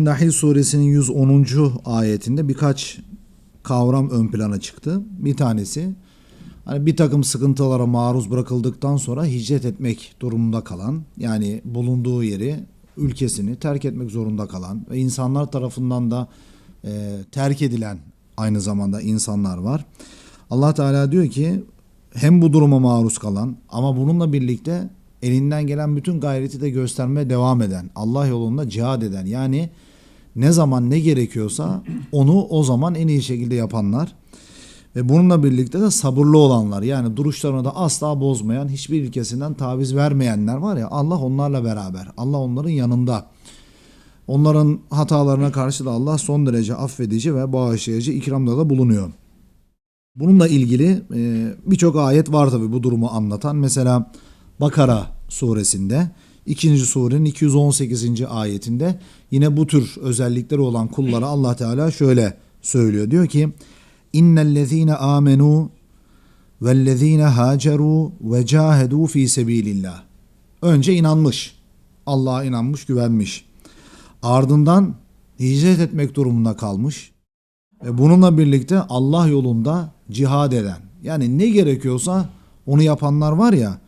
Nahil suresinin 110. ayetinde birkaç kavram ön plana çıktı. Bir tanesi hani bir takım sıkıntılara maruz bırakıldıktan sonra hicret etmek durumunda kalan yani bulunduğu yeri ülkesini terk etmek zorunda kalan ve insanlar tarafından da e, terk edilen aynı zamanda insanlar var. Allah Teala diyor ki hem bu duruma maruz kalan ama bununla birlikte elinden gelen bütün gayreti de göstermeye devam eden, Allah yolunda cihad eden yani ne zaman ne gerekiyorsa onu o zaman en iyi şekilde yapanlar ve bununla birlikte de sabırlı olanlar yani duruşlarını da asla bozmayan hiçbir ilkesinden taviz vermeyenler var ya Allah onlarla beraber Allah onların yanında onların hatalarına karşı da Allah son derece affedici ve bağışlayıcı ikramda da bulunuyor. Bununla ilgili birçok ayet var tabi bu durumu anlatan. Mesela Bakara suresinde 2. surenin 218. ayetinde yine bu tür özellikleri olan kullara Allah Teala şöyle söylüyor. Diyor ki İnnellezîne âmenû vellezîne hâcerû ve câhedû fî sebîlillah. Önce inanmış. Allah'a inanmış, güvenmiş. Ardından hicret etmek durumunda kalmış. Ve bununla birlikte Allah yolunda cihad eden. Yani ne gerekiyorsa onu yapanlar var ya.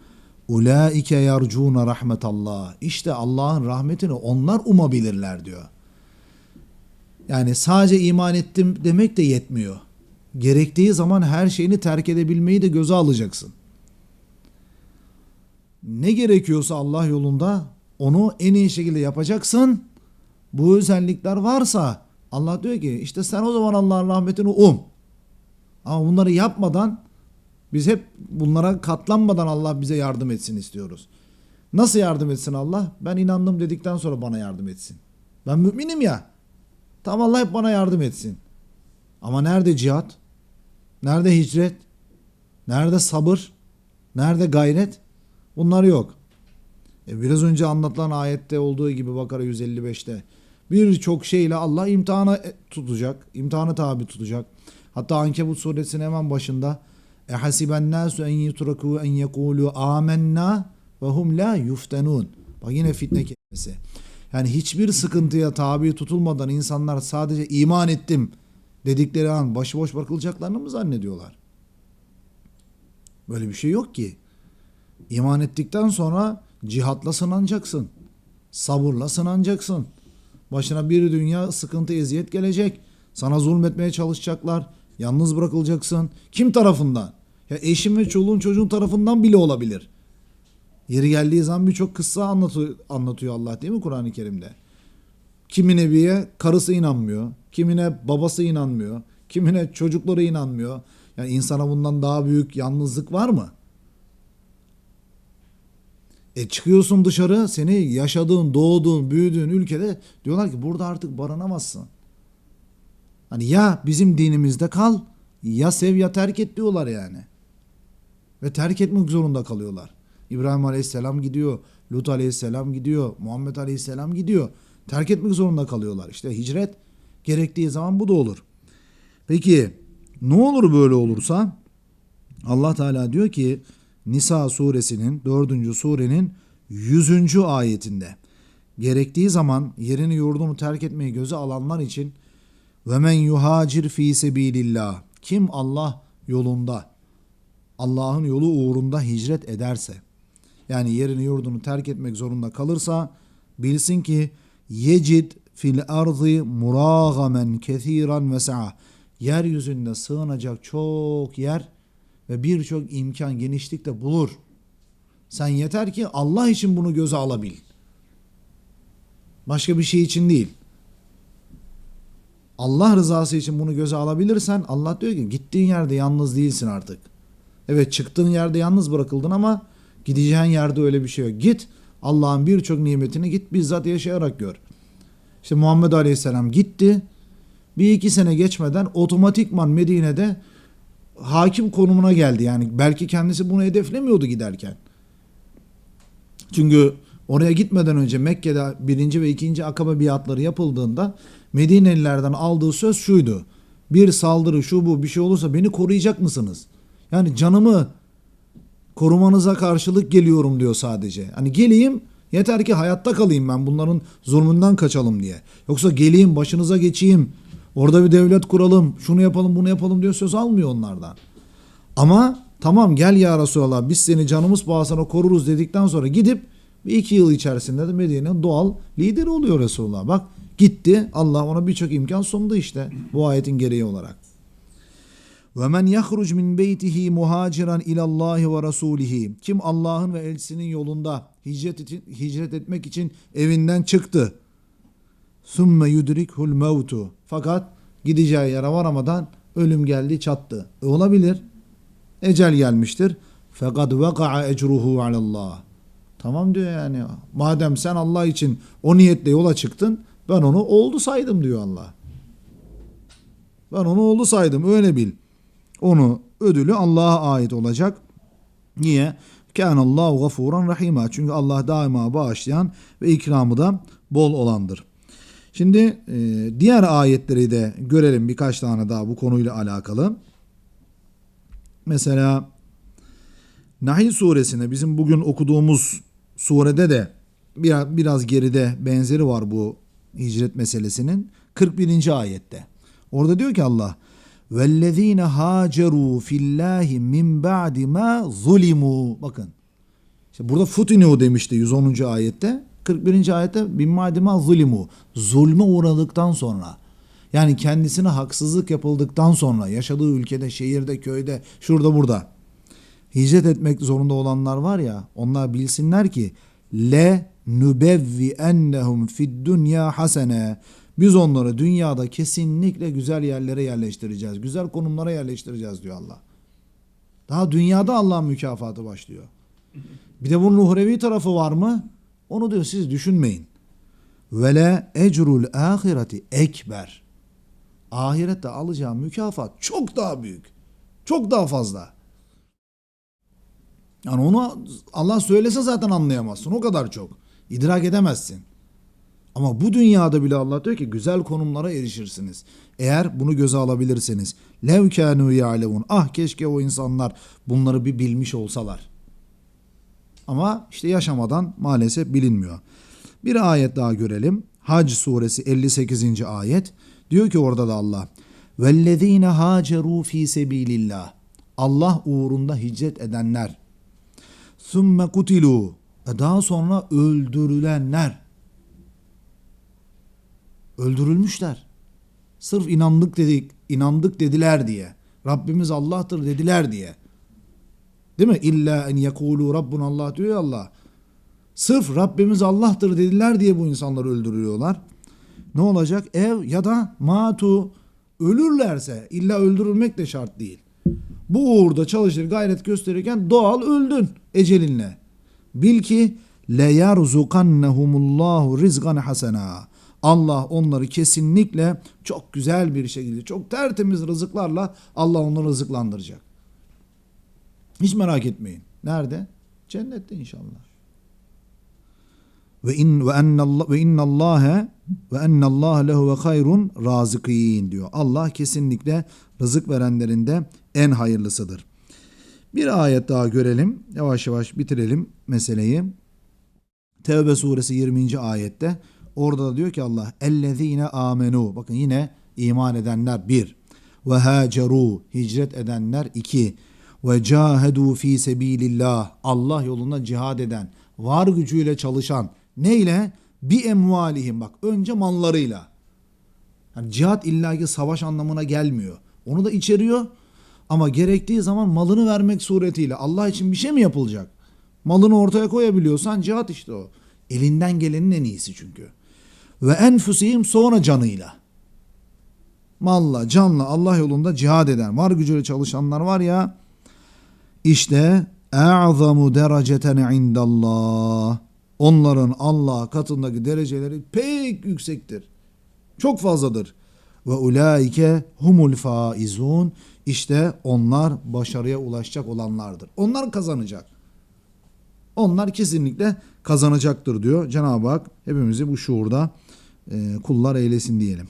Ulaike yarcuna rahmetallah. İşte Allah'ın rahmetini onlar umabilirler diyor. Yani sadece iman ettim demek de yetmiyor. Gerektiği zaman her şeyini terk edebilmeyi de göze alacaksın. Ne gerekiyorsa Allah yolunda onu en iyi şekilde yapacaksın. Bu özellikler varsa Allah diyor ki işte sen o zaman Allah'ın rahmetini um. Ama bunları yapmadan biz hep bunlara katlanmadan Allah bize yardım etsin istiyoruz. Nasıl yardım etsin Allah? Ben inandım dedikten sonra bana yardım etsin. Ben müminim ya. Tam Allah hep bana yardım etsin. Ama nerede cihat? Nerede hicret? Nerede sabır? Nerede gayret? Bunlar yok. E biraz önce anlatılan ayette olduğu gibi Bakara 155'te birçok şeyle Allah imtihana e, tutacak. imtihanı tabi tutacak. Hatta Ankebut suresinin hemen başında e hasiben nasu en yutraku en yekulu amennâ ve hum la yuftenun. Bak yine fitne kelimesi. Yani hiçbir sıkıntıya tabi tutulmadan insanlar sadece iman ettim dedikleri an başıboş bırakılacaklarını mı zannediyorlar? Böyle bir şey yok ki. İman ettikten sonra cihatla sınanacaksın. Sabırla sınanacaksın. Başına bir dünya sıkıntı eziyet gelecek. Sana zulmetmeye çalışacaklar. Yalnız bırakılacaksın. Kim tarafından? Ya eşin ve çoluğun çocuğun tarafından bile olabilir. Yeri geldiği zaman birçok kıssa anlatıyor, Allah değil mi Kur'an-ı Kerim'de? Kimi nebiye karısı inanmıyor. Kimine babası inanmıyor. Kimine çocukları inanmıyor. Yani insana bundan daha büyük yalnızlık var mı? E çıkıyorsun dışarı seni yaşadığın, doğduğun, büyüdüğün ülkede diyorlar ki burada artık barınamazsın. Hani ya bizim dinimizde kal ya sev ya terk et diyorlar yani. Ve terk etmek zorunda kalıyorlar. İbrahim Aleyhisselam gidiyor, Lut Aleyhisselam gidiyor, Muhammed Aleyhisselam gidiyor. Terk etmek zorunda kalıyorlar. İşte hicret gerektiği zaman bu da olur. Peki ne olur böyle olursa? Allah Teala diyor ki Nisa suresinin 4. surenin 100. ayetinde gerektiği zaman yerini yurdunu terk etmeyi göze alanlar için ve men yuhacir fi sebilillah kim Allah yolunda Allah'ın yolu uğrunda hicret ederse yani yerini yurdunu terk etmek zorunda kalırsa bilsin ki yecid fil ardı muragamen kethiran ve sa'a yeryüzünde sığınacak çok yer ve birçok imkan genişlikte bulur. Sen yeter ki Allah için bunu göze alabil. Başka bir şey için değil. Allah rızası için bunu göze alabilirsen Allah diyor ki gittiğin yerde yalnız değilsin artık. Evet çıktığın yerde yalnız bırakıldın ama gideceğin yerde öyle bir şey yok. Git Allah'ın birçok nimetini git bizzat yaşayarak gör. İşte Muhammed Aleyhisselam gitti. Bir iki sene geçmeden otomatikman Medine'de hakim konumuna geldi. Yani belki kendisi bunu hedeflemiyordu giderken. Çünkü oraya gitmeden önce Mekke'de birinci ve ikinci akabe biatları yapıldığında Medinelilerden aldığı söz şuydu. Bir saldırı şu bu bir şey olursa beni koruyacak mısınız? Yani canımı korumanıza karşılık geliyorum diyor sadece. Hani geleyim Yeter ki hayatta kalayım ben bunların zulmünden kaçalım diye. Yoksa geleyim başınıza geçeyim. Orada bir devlet kuralım. Şunu yapalım bunu yapalım diyor söz almıyor onlardan. Ama tamam gel ya Resulallah biz seni canımız pahasına koruruz dedikten sonra gidip bir iki yıl içerisinde de Medine'nin doğal lideri oluyor Resulullah. Bak gitti Allah ona birçok imkan sundu işte bu ayetin gereği olarak. Ve men yahruc min beytihi muhaciran ilallahi ve rasulihi. Kim Allah'ın ve elçisinin yolunda hicret, için, hicret etmek için evinden çıktı. Sümme yudrikhul mevtu. Fakat gideceği yere varamadan ölüm geldi çattı. E olabilir. Ecel gelmiştir. Fakat veka'a ecruhu alallah. Tamam diyor yani. Madem sen Allah için o niyetle yola çıktın ben onu oldu saydım diyor Allah. Ben onu oldu saydım öyle bil. Onu ödülü Allah'a ait olacak. Niye? Kânallâhu gafûran rahîmâ. Çünkü Allah daima bağışlayan ve ikramı da bol olandır. Şimdi e, diğer ayetleri de görelim birkaç tane daha bu konuyla alakalı. Mesela Nahil suresinde bizim bugün okuduğumuz surede de biraz, biraz geride benzeri var bu hicret meselesinin 41. ayette. Orada diyor ki Allah وَالَّذ۪ينَ هَاجَرُوا فِي اللّٰهِ مِنْ بَعْدِ مَا ظُلِمُوا Bakın. İşte burada futinu demişti 110. ayette. 41. ayette bin madima zulimu. Zulme uğradıktan sonra. Yani kendisine haksızlık yapıldıktan sonra yaşadığı ülkede, şehirde, köyde, şurada burada hicret etmek zorunda olanlar var ya onlar bilsinler ki le nubevvi ennehum fid dünya hasene biz onları dünyada kesinlikle güzel yerlere yerleştireceğiz. Güzel konumlara yerleştireceğiz diyor Allah. Daha dünyada Allah'ın mükafatı başlıyor. Bir de bunun uhrevi tarafı var mı? Onu diyor siz düşünmeyin. Vele ecrul ahireti ekber. Ahirette alacağı mükafat çok daha büyük. Çok daha fazla. Yani onu Allah söylese zaten anlayamazsın. O kadar çok. İdrak edemezsin. Ama bu dünyada bile Allah diyor ki güzel konumlara erişirsiniz. Eğer bunu göze alabilirseniz. Lev kânû ya'levun. Ah keşke o insanlar bunları bir bilmiş olsalar. Ama işte yaşamadan maalesef bilinmiyor. Bir ayet daha görelim. Hac suresi 58. ayet. Diyor ki orada da Allah. Vellezine haceru fi sebilillah. Allah uğrunda hicret edenler. Sümme kutilu. Daha sonra öldürülenler. Öldürülmüşler. Sırf inandık dedik, inandık dediler diye. Rabbimiz Allah'tır dediler diye. Değil mi? İlla en yekulu Rabbun Allah diyor ya Allah. Sırf Rabbimiz Allah'tır dediler diye bu insanları öldürüyorlar. Ne olacak? Ev ya da matu ölürlerse illa öldürülmek de şart değil. Bu uğurda çalışır gayret gösterirken doğal öldün ecelinle. Bil ki le yerzukannehumullahu rizgan hasena. Allah onları kesinlikle çok güzel bir şekilde, çok tertemiz rızıklarla Allah onları rızıklandıracak. Hiç merak etmeyin. Nerede? Cennette inşallah. Ve in ve ennallah ve innallâhe ve ennallâhe lehu ve hayrun razıkîn diyor. Allah kesinlikle rızık verenlerin de en hayırlısıdır. Bir ayet daha görelim. Yavaş yavaş bitirelim meseleyi. Tevbe suresi 20. ayette. Orada da diyor ki Allah ellezine amenu bakın yine iman edenler bir. Ve haceru hicret edenler iki. Ve cahedu fi sebilillah Allah yolunda cihad eden var gücüyle çalışan neyle? Bi emvalihim bak önce mallarıyla. Yani cihat illaki savaş anlamına gelmiyor. Onu da içeriyor ama gerektiği zaman malını vermek suretiyle Allah için bir şey mi yapılacak? Malını ortaya koyabiliyorsan cihat işte o. Elinden gelenin en iyisi çünkü. Ve enfusihim sonra canıyla. Malla, canla Allah yolunda cihad eden, var gücüyle çalışanlar var ya. İşte e'zamu dereceten indallah. Onların Allah katındaki dereceleri pek yüksektir. Çok fazladır. Ve ulaike humul faizun. İşte onlar başarıya ulaşacak olanlardır. Onlar kazanacak. Onlar kesinlikle kazanacaktır diyor Cenab-ı Hak. Hepimizi bu şuurda e, kullar eylesin diyelim.